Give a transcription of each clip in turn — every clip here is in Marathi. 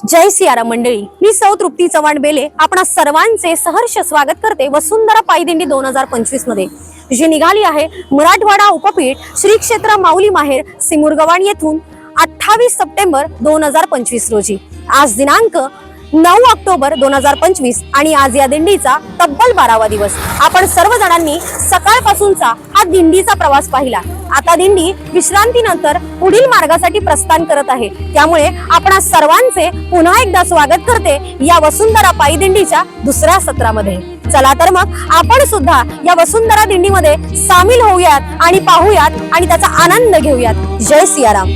जय सियाराम मंडळी. मी सौ तृप्ती चव्हाण बेले. आपणा सर्वांचे सहर्ष स्वागत करते वसुंधरा पायदिंडी दोन हजार पंचवीसमध्ये. जी निघाली आहे मराठवाडा उपपीठ श्री क्षेत्र माऊली माहेर सिमुरगवाड येथून अठ्ठावीस सप्टेंबर दोन हजार पंचवीस रोजी. आज दिनांक नऊ ऑक्टोबर दोन हजार पंचवीस आणि आज या दिंडीचा तब्बल बारावा दिवस. आपण सर्व जणांनी सकाळपासूनचा हा दिंडीचा प्रवास पाहिला. आता दिंडी विश्रांतीनंतर पुढील मार्गासाठी प्रस्थान करत आहे. त्यामुळे आपण सर्वांचे पुन्हा एकदा स्वागत करते या वसुंधरा पायी दिंडीच्या दुसऱ्या सत्रामध्ये. चला तर मग आपण सुद्धा या वसुंधरा दिंडीमध्ये सामील होऊयात आणि पाहूयात आणि त्याचा आनंद घेऊयात. जय सियाराम.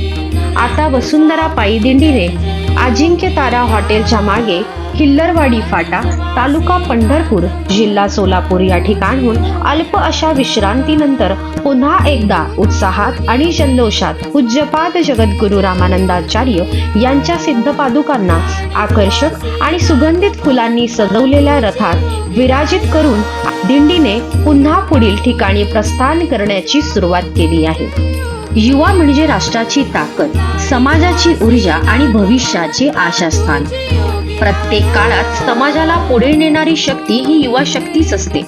आता वसुंधरा पायी दिंडीने अजिंक्य तारा हॉटेलच्या मागे किल्लरवाडी फाटा तालुका पंढरपूर जिल्हा सोलापूर या ठिकाणहून अल्प अशा विश्रांतीनंतर पुन्हा एकदा उत्साहात आणि जल्लोषात पूज्यपाद जगद्गुरु रामानंदाचार्य यांच्या सिद्ध पादुकांना आकर्षक आणि सुगंधित फुलांनी सजवलेल्या रथात विराजित करून दिंडीने पुन्हा पुढील ठिकाणी प्रस्थान करण्याची सुरुवात केली आहे. युवा म्हणजे राष्ट्राची ताकद समाजाची ऊर्जा आणि भविष्याचे आशास्थान. प्रत्येक काळात समाजाला पुढे नेणारी शक्ती ही युवा शक्तीच असते.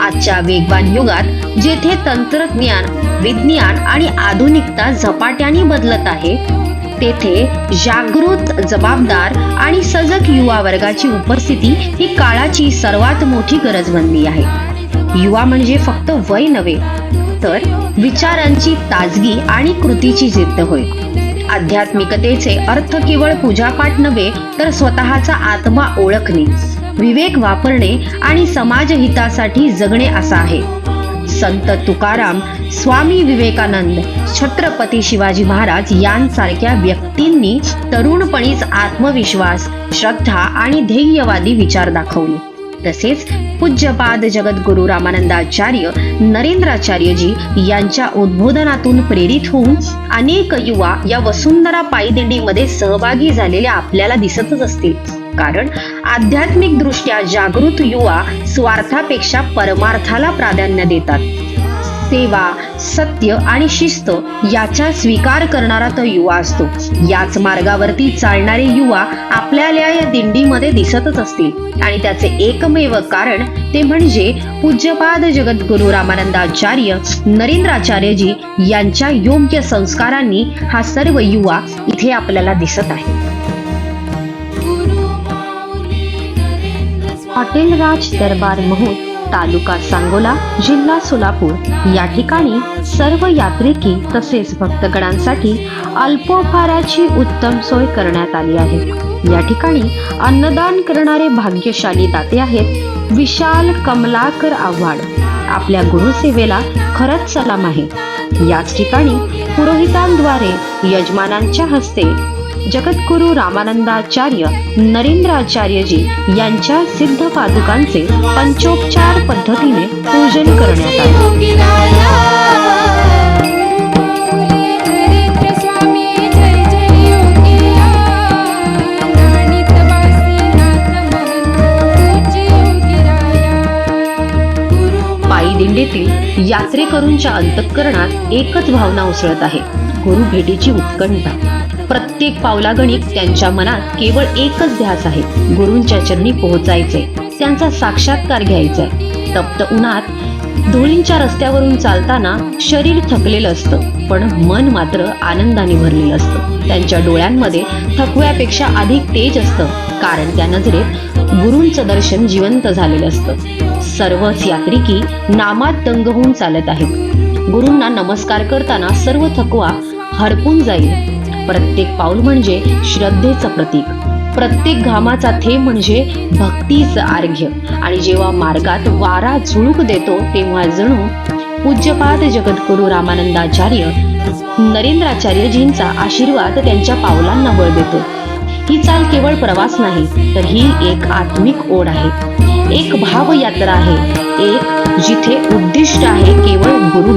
आजच्या वेगवान युगात जेथे तंत्रज्ञान विज्ञान आणि आधुनिकता झपाट्याने बदलत आहे तेथे जागृत जबाबदार आणि सजग युवा वर्गाची उपस्थिती ही काळाची सर्वात मोठी गरज बनली आहे. युवा म्हणजे फक्त वय नव्हे तर विचारांची ताजगी आणि कृतीची जिद्द होय. आध्यात्मिकतेचे अर्थ केवळ पूजापाठ नव्हे तर स्वतःचा आत्मा ओळखणे विवेक वापरणे आणि समाजहितासाठी जगणे असा आहे. संत तुकाराम स्वामी विवेकानंद छत्रपती शिवाजी महाराज यांसारख्या व्यक्तींनी तरुणपणीच आत्मविश्वास श्रद्धा आणि ध्येयवादी विचार दाखवले. तसेच पूज्यपाद जगद्गुरु रामानंदाचार्य नरेंद्राचार्यजी यांच्या उद्बोधनातून प्रेरित होऊन अनेक युवा या वसुंधरा पायदिंडीमध्ये सहभागी झालेले आपल्याला दिसतच असतील. कारण आध्यात्मिक दृष्ट्या जागृत युवा स्वार्थापेक्षा परमार्थाला प्राधान्य देतात. सेवा सत्य आणि शिस्त याचा स्वीकार करणारा तो युवा असतो. याच मार्गावरती चालणारे युवा आपल्याला या दिंडीमध्ये दिसतच असतील. आणि त्याचे एकमेव कारण ते म्हणजे पूज्यपाद जगद्गुरु रामानंदाचार्य नरेंद्राचार्यजी यांच्या योग्य संस्कारांनी हा सर्व युवा इथे आपल्याला दिसत आहे. हॉटेल राज दरबार महूद तालुका सांगोला जिल्हा सोलापूर. या ठिकाणी सर्व यात्रिकी तसेच भक्तगणांसाठी अल्पोपहाराची उत्तम सोय करण्यात आली आहे. या ठिकाणी अन्नदान करणारे भाग्यशाली दाते आहेत विशाल कमलाकर आव्हाड. आपल्या गुरुसेवेला खरंच सलाम आहे. याच ठिकाणी पुरोहितांद्वारे यजमानांच्या हस्ते जगद्गुरु रामानंदाचार्य नरेंद्राचार्यजी यांच्या सिद्ध पादुकांचे पंचोपचार पद्धतीने पूजन करण्यात आले. दिंडीतील यात्रेकरूंच्या अंतःकरणात एकच भावना उसळत आहे. गुरु भेटीची उत्कंठा. प्रत्येक पावलागणिक त्यांच्या मनात केवळ एकच ध्यास आहे. गुरूंच्या चरणी पोहोचायचे त्यांचा साक्षात्कार घ्यायचाय तप्त उन्हात धुळींच्या रस्त्यावरून चालताना शरीर थकलेलं असतं पण मन मात्र आनंदाने भरलेलं असतं. त्यांच्या डोळ्यांमध्ये थकव्यापेक्षा अधिक तेज असतं कारण त्या नजरेत गुरूंचं दर्शन जिवंत झालेलं असतं. सर्वच यात्रिकी नामात दंग होऊन चालत आहेत. गुरूंना नमस्कार करताना सर्व थकवा हरपून जाईल. प्रत्येक पाऊल म्हणजे श्रद्धेचं प्रतीक. प्रत्येक घामाचा थेंब म्हणजे भक्तीचं आर्घ्य. आणि जेव्हा मार्गात वारा झुळूक देतो तेव्हा जणू पूज्यपाद जगद्गुरु रामानंदाचार्य नरेंद्राचार्यजींचा आशीर्वाद त्यांच्या पावलांना बळ देतो. ही चाल केवळ प्रवास नाही तर ही एक आत्मिक ओढ आहे. एक भावयात्रा आहे. एक जिथे उद्दिष्ट आहे केवळ गुरु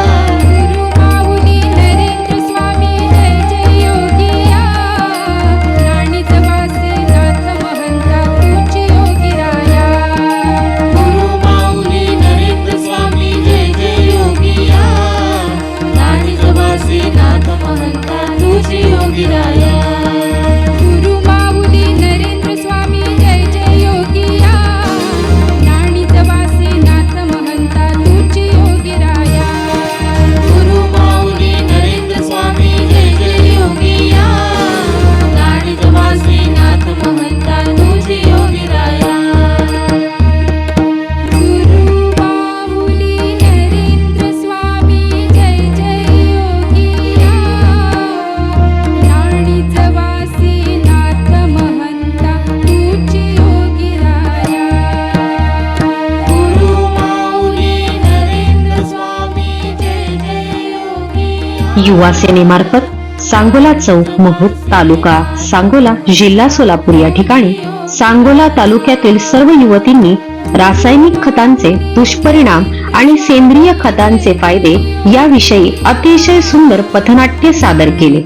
युवा सेनेमार्फत सांगोला चौक महूत तालुका सांगोला जिल्हा सोलापूर या ठिकाणी सांगोला तालुक्यातील सर्व युवतींनी रासायनिक खतांचे दुष्परिणाम आणि सेंद्रिय खतांचे फायदे याविषयी अतिशय सुंदर पथनाट्य सादर केले.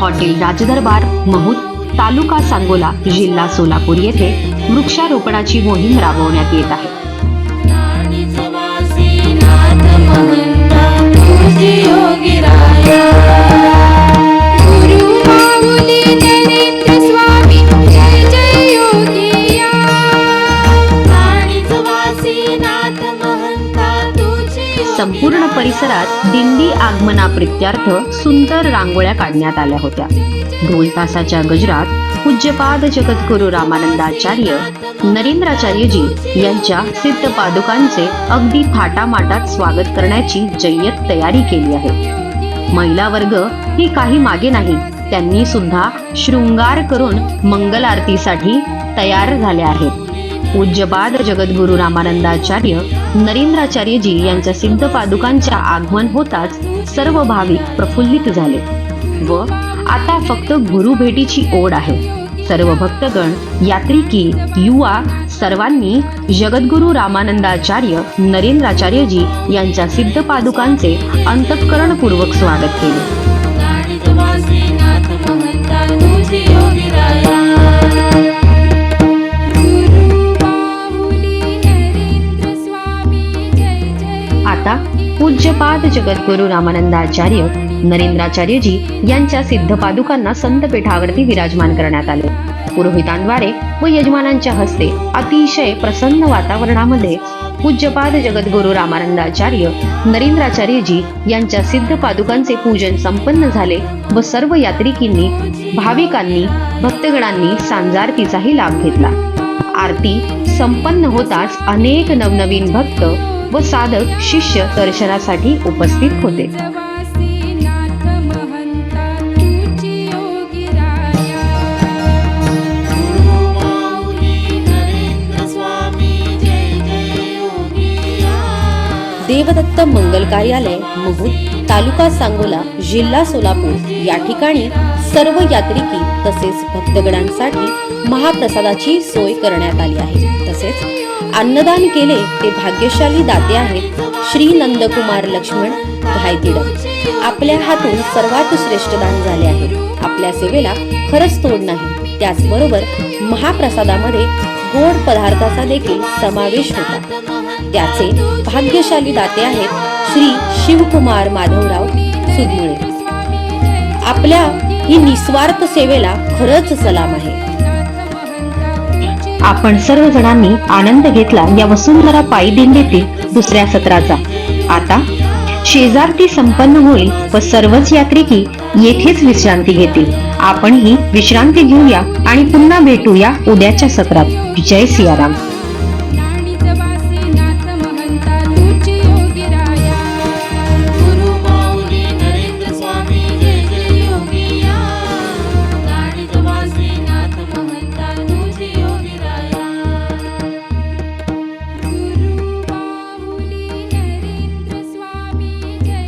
हॉटेल राजदरबार महूत तालुका सांगोला जिल्हा सोलापूर येथे वृक्षारोपणाची मोहीम राबवण्यात येत आहे. प्रित्यार्थ सुंदर रांगोळ्या काढण्यात आल्या होत्या. ढोल तासाच्या गजरात पूज्यपाद जगद्गुरु रामानंदाचार्य नरेंद्राचार्यजी यांच्या सिद्ध पादुकांचे अगदी थाटामाटात स्वागत करण्याची जय्यत तयारी केली आहे. महिला वर्ग ही काही मागे नाही त्यांनी सुद्धा शृंगार करून मंगल आरतीसाठी तयार झाल्या आहेत. पूज्यपाद जगद्गुरु रामानंदाचार्य नरेंद्राचार्यजी यांच्या सिद्ध पादुकांच्या आगमन होताच सर्व भाविक प्रफुल्लित झाले व आता फक्त गुरु भेटीची ओढ आहे. सर्व भक्तगण यात्रिकी युवा सर्वांनी जगद्गुरु रामानंदाचार्य नरेंद्राचार्यजी यांच्या सिद्ध पादुकांचे अंतःकरणपूर्वक स्वागत केले. पूज्यपाद जगद्गुरु रामानंदाचार्य नरेंद्राचार्यजी यांच्या सिद्ध पादुकांना संतपीठावरती विराजमान करण्यात आले. पुरोहितांद्वारे व यजमानांच्या हस्ते अतिशय प्रसन्न वातावरणामध्ये पूज्यपाद जगद्गुरु रामानंदाचार्य नरेंद्राचार्यजी यांच्या सिद्ध पादुकांचे पूजन संपन्न झाले व सर्व यात्रिकींनी भाविकांनी भक्तगणांनी सांजारतीचाही लाभ घेतला. आरती संपन्न होताच अनेक नवनवीन भक्त व साधक शिष्य दर्शनासाठी उपस्थित होते. देवदत्त मंगल कार्यालय मुहूद तालुका सांगोला जिल्हा सोलापूर. या ठिकाणी सर्व यात्रिकी तसेच भक्तगणांसाठी महाप्रसादाची सोय करण्यात आली आहे. तसेच अन्नदान केले ते भाग्यशाली दाते आहेत श्री नंदकुमार लक्ष्मण घायतिडक आपल्या हातून सर्वात श्रेष्ठ दान झाले आहे. आपल्या सेवेला खरंच तोड नाही. त्याचबरोबर महाप्रसादामध्ये गोड पदार्थाचा देखील समावेश होता. त्याचे भाग्यशाली दाते आहेत श्री शिवकुमार माधवराव सुदमुळे. आपल्या ही निस्वार्थ सेवेला खरंच सलाम आहे. आपण सर्व जणांनी आनंद घेतला या वसुंधरा पायी दिंडीतील दुसऱ्या सत्राचा. आता शेजारती संपन्न होईल व सर्वच यात्रिकी येथेच विश्रांती घेतील. आपण ही विश्रांती घेऊया आणि पुन्हा भेटूया उद्याच्या सत्रात. विजय सियाराम.